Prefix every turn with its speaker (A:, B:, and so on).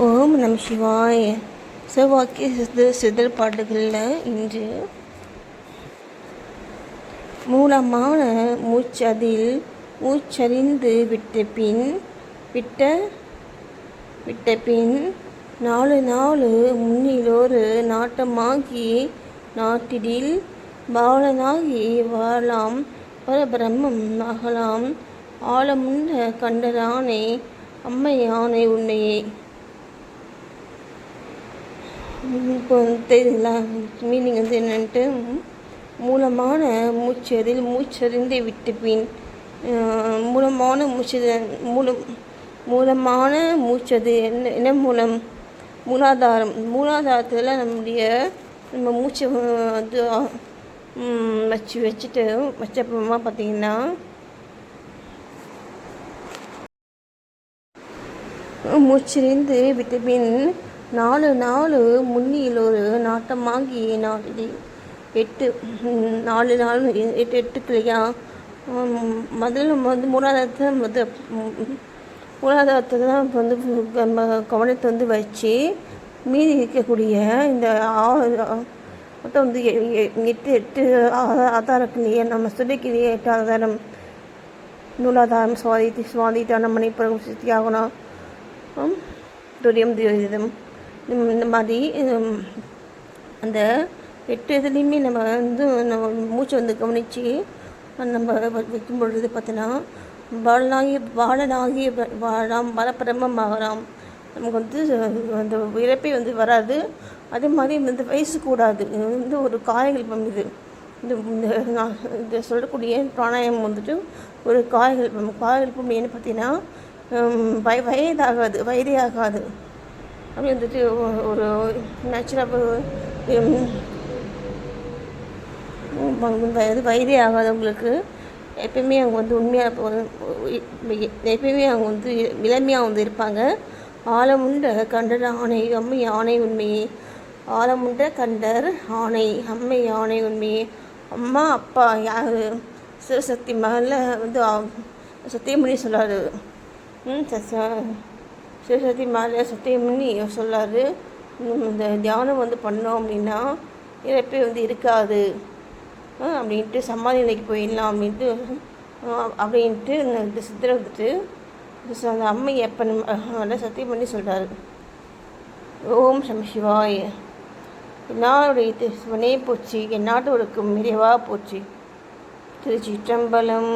A: ஓம் நம் சிவாய். செவ்வாக்கிய சிறு சிதல் பாட்டுகளில் இன்று மூலமான மூச்சதில் மூச்சறிந்து விட்ட பின் விட்ட விட்ட பின் நாலு நாலு முன்னிலோரு நாட்டமாகி நாட்டிடில் பாலனாகி வாழலாம். பரபிரம்மம் ஆகலாம். ஆழமுண்ட கண்டரானே அம்மையானை உன்னையே. இப்போ தெரியுதுங்களா மீனிங் வந்து என்னன்ட்டு மூலமான மூச்சதில் மூச்சறிந்து விட்டு பின் மூலமான மூச்சு மூலம் மூலமான மூச்சது என்ன என்ன மூலம்? மூலாதாரம். மூலாதாரத்தில் நம்முடைய நம்ம மூச்சை வந்து வச்சு வச்சுட்டு வச்சப்பறமா பார்த்தீங்கன்னா விட்டு பின் நாலு நாலு முன்னியில் ஒரு நாட்டமாகி நாலு எட்டு நாலு நாலு எட்டு எட்டுக்கு இல்லையா முதல்ல வந்து மூலாதாரத்தை வந்து மூலாதாரத்தை தான் இப்போ வந்து நம்ம கவனத்தை வந்து வச்சு மீதி இருக்கக்கூடிய இந்த மொத்தம் வந்து எட்டு எட்டு ஆ- நம்ம சொல்லிக்கிறிய எட்டு ஆதாரம் நூலாதாரம் சுவாதி சுவாதித்தான மணிப்புறம் சித்தியாகணும் ஹம், துரியம் துரிதம் இந்த- மாதிரி அந்த எட்டு இதுலேயுமே நம்ம வந்து நம்ம மூச்சை வந்து கவனித்து நம்ம வ- வைக்கும் பொழுது பார்த்தோன்னா பாலனாகிய பாலனாகிய வ- வாழாம் பலப்பிரமம் ஆகலாம். நமக்கு வந்து அந்த இறப்பே வந்து வராது. அதே மாதிரி வந்து வயசு கூடாது. இது வந்து ஒரு காயகல்பம் இது. இந்த இந்த சொல்லக்கூடிய பிராணாயாமம் வந்துட்டு ஒரு காயகல்பம். காயகல்பம் ஏன்னு பார்த்தீங்கன்னா வய வயதாகாது வயதே ஆகாது. அப்படி வந்துட்டு ஒரு நேச்சுரலாக வயது வயதே ஆகாதவங்களுக்கு எப்பயுமே அவங்க வந்து உண்மையாக எப்பயுமே அவங்க வந்து இளமையாக வந்து இருப்பாங்க. ஆழமுண்ட கண்டர் ஆணை அம்மை ஆணை உண்மையே. ஆழமுண்ட கண்டர் ஆணை அம்மை ஆணை உண்மையே. அம்மா அப்பா யார்? சிவசக்தி மகளில் வந்து அவ- சத்தியமணி சொல்லாரு. ம் சிவசக்தி மேலே சத்தியமணி சொல்லாரு. இந்த தியானம் வந்து பண்ணோம் அப்படின்னா இறப்பே வந்து இருக்காது. அப்படின்ட்டு சமாதி நிலைக்கு போயிடலாம் அப்படின்ட்டு அப்படின்ட்டு இந்த சித்தரை வந்துட்டு அந்த அம்மை எப்போ சத்தியம் பண்ணி சொல்கிறாரு ஓம் சம சிவாய. என்னாருடைய சிவனே போச்சு என் நாட்டோருக்கு மிறைவாக போச்சு திருச்சிற்றம்பலம்.